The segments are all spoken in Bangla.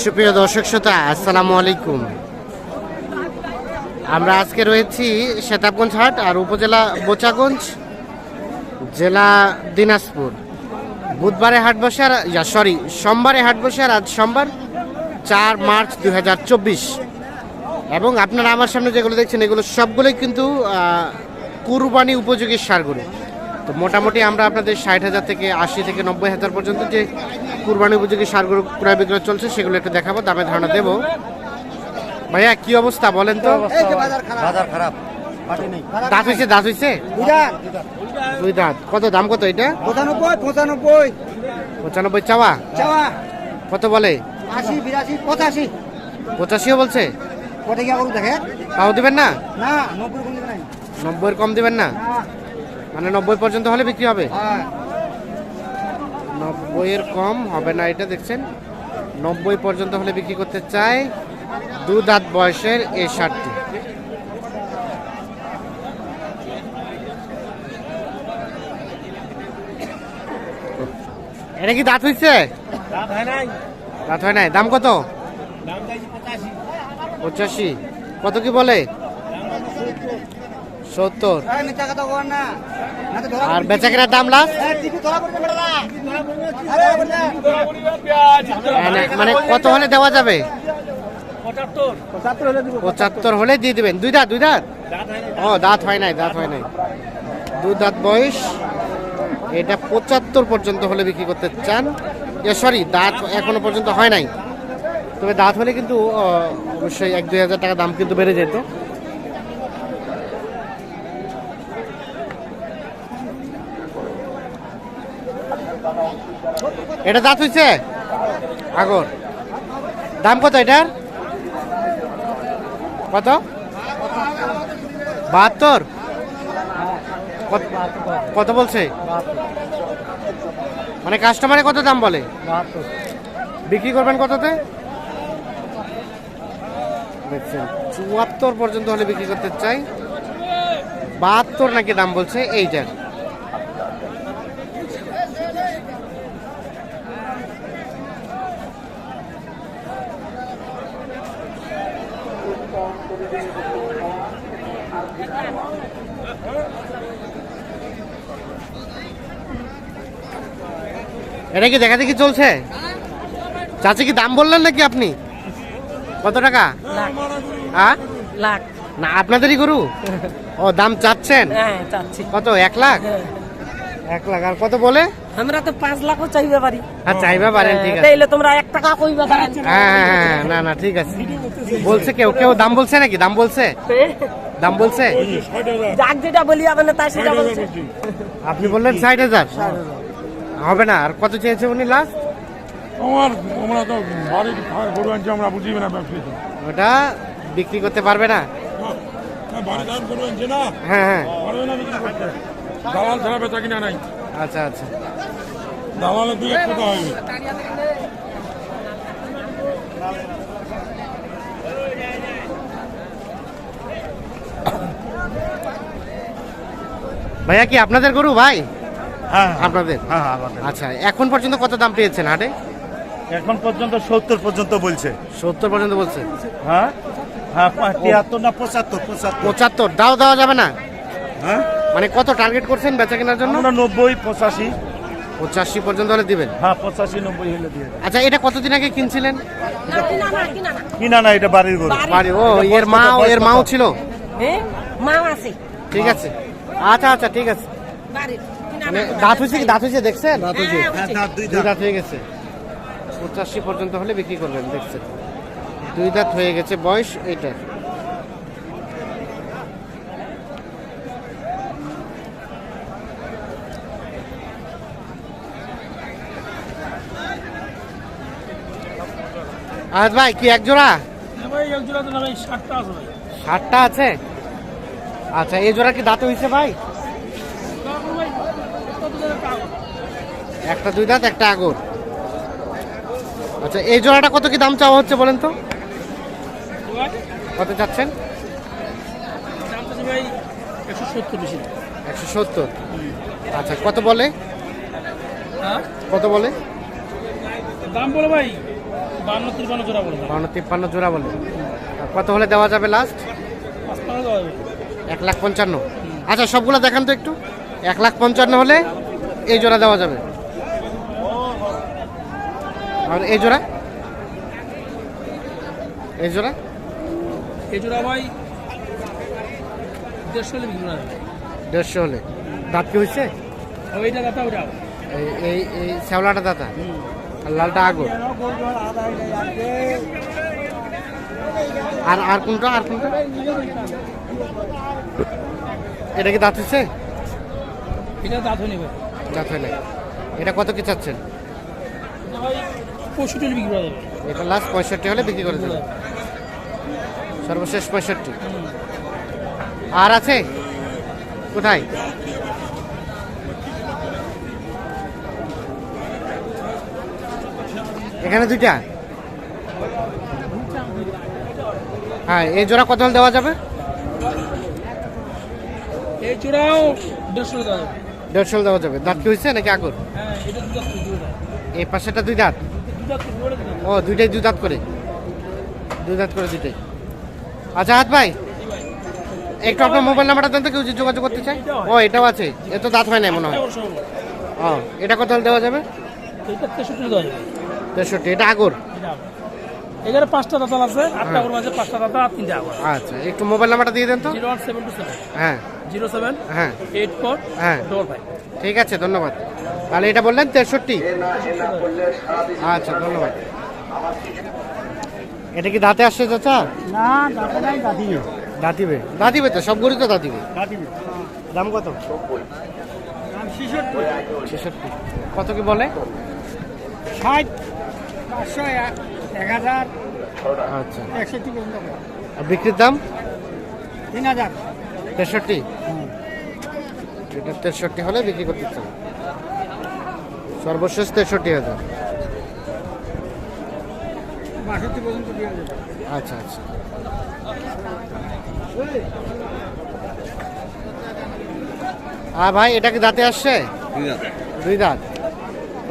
সুপ্রিয় দর্শক শ্রোতা, আসসালামু আলাইকুম। আমরা আজকে রয়েছি সেতাবগঞ্জ হাট আর উপজেলা বোচাগঞ্জ, জেলা দিনাজপুর। বুধবারে হাট বসে আর সরি সোমবারে হাট বসে আর আজ সোমবার, চার মার্চ দুই হাজার চব্বিশ। এবং আপনারা আমার সামনে যেগুলো দেখছেন, এগুলো সবগুলোই কিন্তু কুরবানি উপযোগী সারগুলো। তো মোটামুটি আমরা আপনাদের ষাট হাজার থেকে আশি থেকে নব্বই হাজার পর্যন্ত যে কুরবানি উপযোগী সারগুলো ক্রয় বিক্রয় চলছে সেগুলো একটু দেখাবো দামে ধারণা দেবো। ভাইয়া কি অবস্থা বলেন তো? বাজার খারাপ। দাঁত হয়েছে দাঁত হয়েছে দুই দাঁত। কত দাম কত এটা? পঁচানব্বই পঁচানব্বই। পঁচানব্বই চাওয়া? চাওয়া। কত বলে? আশি বিরাশি পঁচাশি। পঁচাশিও বলছে? কত গিয়া করুন দেখে তাও দিবেন না? না নব্বই কোন নাই নব্বইয়ের কম দিবেন না? না। মানে নব্বই পর্যন্ত হলে বিক্রি হবে? হ্যাঁ। নব্বইয়ের কম হবে না এটা দেখছেন। নব্বই পর্যন্ত হলে বিক্রি করতে চাই দু দাঁত বয়সের এই শার্টটি এটা কি দাঁত হয়েছে দাঁত হয় নাই। দাম কত? পঁচাশি। কত কি বলে? সত্তর। আরে বেচা কেনার দাম লাস্ট? বলে মানে কত হলে দেওয়া যাবে? পঁচাত্তর। হলে দিব। পঁচাত্তর হলে দিয়ে দেবেন। দুই দাঁত দুই দাঁত? ও দাঁত হয় নাই দাঁত হয় নাই। দুই দাঁত বয়স। এটা পঁচাত্তর পর্যন্ত হলে বিক্রি করতে চান? সরি দাঁত এখনও পর্যন্ত হয় নাই। তবে দাঁত হলে কিন্তু অবশ্যই এক দুই হাজার টাকা দাম কিন্তু বেড়ে যেত। এটা দাঁত হয়েছে আগর। দাম কত এটার? কত? বাহাত্তর। কত- বলছে? মানে কাস্টমারে কত দাম বলে? বিক্রি করবেন কততে? দেখছেন, চুয়াত্তর পর্যন্ত হলে বিক্রি করতে চাই। বাহাত্তর নাকি দাম বলছে? এইটার এটা কি দেখা দেখি চলছে? চাচি কি দাম বললেন নাকি আপনি? কত টাকা? হ্যাঁ? লাখ। না আপনাদেরই গরু? ও দাম চাচ্ছেন? হ্যাঁ কত এক লাখ? এক লাখ আর কত বলে? আমরা তো পাঁচ লাখও চাইবে পারি আর চাইবা পারেন ঠিক আছে তাইলে তোমরা এক টাকা কইবে পারেন হ্যাঁ হ্যাঁ, হ্যাঁ না না ঠিক আছে বলছে কেউ কেউ দাম বলছে নাকি দাম বলছে দাম বলছে যাক যেটা বলি আপনি তাই সেটা বলছে আপনি বললেন ষাট হাজার হবে না আর কত চেয়েছে উনি লাস্ট আমার আমরা তো বাড়ির খাওয়ার গরু আনছি আমরা বুঝিব না ব্যবসায়ী ওটা বিক্রি করতে পারবে না। হ্যাঁ, হ্যাঁ। হ্যাঁ দালাল ছাড়া বেচা কিনা নাই। আচ্ছা আচ্ছা। দালালের দুই এক টাকা হবে ভাইয়া কি আপনাদের গরু ভাই? হ্যাঁ আপনাদের? হ্যাঁ হ্যাঁ, আমাদের। আচ্ছা এখন পর্যন্ত কত দাম পেয়েছেন হাটে? এখন পর্যন্ত সত্তর পর্যন্ত বলছে। সত্তর পর্যন্ত বলছে? হ্যাঁ? হ্যাঁ তিয়াত্তর না পঁচাত্তর পঁচাত্তর। পঁচাত্তর দাও দেওয়া যাবে না? হ্যাঁ? মানে কত টার্গেট করছেন বেচা কেনার জন্য? নব্বই পঁচাশি। পঁচাশি পর্যন্ত হলে দিবেন? হ্যাঁ পঁচাশি নব্বই হলে দিয়ে দেব। আচ্ছা এটা কতদিন আগে কিনছিলেন? না কিনা না না এটা বাড়ির গরু। বাড়ি ও এর মা এর মাও ছিল? হ্যাঁ মা আছে। ঠিক আছে। আচ্ছা আচ্ছা ঠিক আছে। বাড়ির মানে দাঁত হয়েছে কি? দাঁত হয়েছে দেখছেন? হ্যাঁ, হ্যাঁ, দাঁত দুই দুই দাঁত। দাঁত হয়ে গেছে। পঁচাশি পর্যন্ত হলে বিক্রি করবেন দেখছেন? দুই দাঁত হয়ে গেছে বয়স এইটা আজ ভাই কি এক জোড়া? ষাটটা আছে আচ্ছা এই জোড়া কি দাঁত হয়েছে ভাই? একটা দুই দাঁত একটা আগর আচ্ছা এই জোড়াটা কত কি দাম চাওয়া হচ্ছে বলেন তো? কত চাচ্ছেন? একশো সত্তর আচ্ছা কত বলে? কত বলে? দাম বলো ভাই। বান্ন জোড়া তিপ্পান্ন জোড়া বলে কত হলে দেওয়া যাবে লাস্ট এক লাখ পঞ্চান্ন। আচ্ছা সবগুলো দেখান তো একটু। এক লাখ পঞ্চান্ন হলে এই জোড়া দেওয়া যাবে। আর এই জোড়া? এই জোড়া? এই জোড়া ভাই দেড়শো হলে দেড়শো হলে। দাঁত কি হয়েছে? ওইটা। ওটা এই এই শ্যাওলাটা দাতা? লালটা আগর। আর আর কোনটা আর কোনটা? এটা কি দাঁত হয়েছে এটা দাঁত হয়নি ভাই। দাঁত এটা কত কি চাচ্ছেন? পঁয়ষট্টি বিক্রি করা যাবে। এটা লাস্ট পঁয়ষট্টি হলে বিক্রি করে দেবেন সর্বশেষ পঁয়ষট্টি। আর আছে? কোথায়? এখানে দুইটা? হ্যাঁ এই জোড়া কত হলে দেওয়া যাবে? এই জোড়াও দেড়শো দেওয়া যাবে। দেড়শো দেওয়া যাবে। দাঁত কি হয়েছে নাকি আগর হ্যাঁ দু এই পাশেটা দুই দাঁত? দু ও দুইটাই দুই দাঁত করে। দুই দাঁত করে দুইটাই। আচ্ছা হাত ভাই একটু আপনার মোবাইল নাম্বারটা দেন তো কেউ যোগাযোগ করতে চায়। ও এটাও আছে। এ তো দাঁত হয় না মনে হয়। ও এটা কত দেওয়া যাবে। তেষট্টি এটা আগর? এখানে পাঁচটা দাঁতাল আছে আটটা মাঝে পাঁচটা দাঁতা আর তিনটা আগর। আচ্ছা একটু মোবাইল নাম্বারটা দিয়ে দেন তো। Zero one seven two seven. হ্যাঁ। জিরো সেভেন হ্যাঁ। এইট ফোর হ্যাঁ। Double five. ঠিক আছে ধন্যবাদ। তাহলে এটা বললেন তেষট্টি? আচ্ছা ধন্যবাদ। এটা কি দাঁতে আসছে চাচা? না দাঁতা নাই দাঁতিবে দাঁতিবে দাঁতিবে তো সব গরু তো দাঁতিবে দাঁতিবে দাম কত? ছেষট্টি। কত কি বলে? ষাট। পাঁচশো এক হাজার আচ্ছা। একষট্টি পর্যন্ত আর বিক্রির দাম? তিন হাজার। তেষট্টি? এটা তেষট্টি হলে বিক্রি করতে চান সর্বশেষ তেষট্টি হাজার। বাষট্টি পর্যন্ত আচ্ছা আচ্ছা। আর ভাই এটা কি দাঁতে আসছে? দুই দাঁত।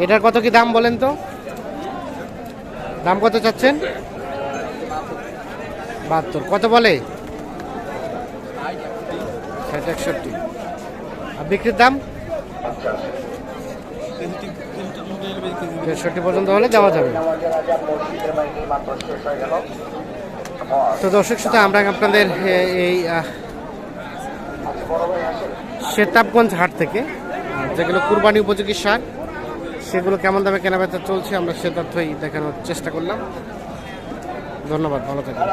এটার কত কি দাম বলেন তো? দাম কত চাচ্ছেন? বাহাত্তর। কত বলে? ষাট, একষট্টি। আর বিক্রির দাম? দেড়ষট্টি পর্যন্ত হলে দেওয়া যাবে। তো দর্শক শ্রোতা, আমরা আপনাদের এই শেতাবগঞ্জ হাট থেকে, যেগুলো কুরবানি উপযোগী সার সেগুলো কেমন দামে কেনাবেচা চলছে আমরা সে তথ্যই দেখানোর চেষ্টা করলাম। ধন্যবাদ ভালো থাকবেন।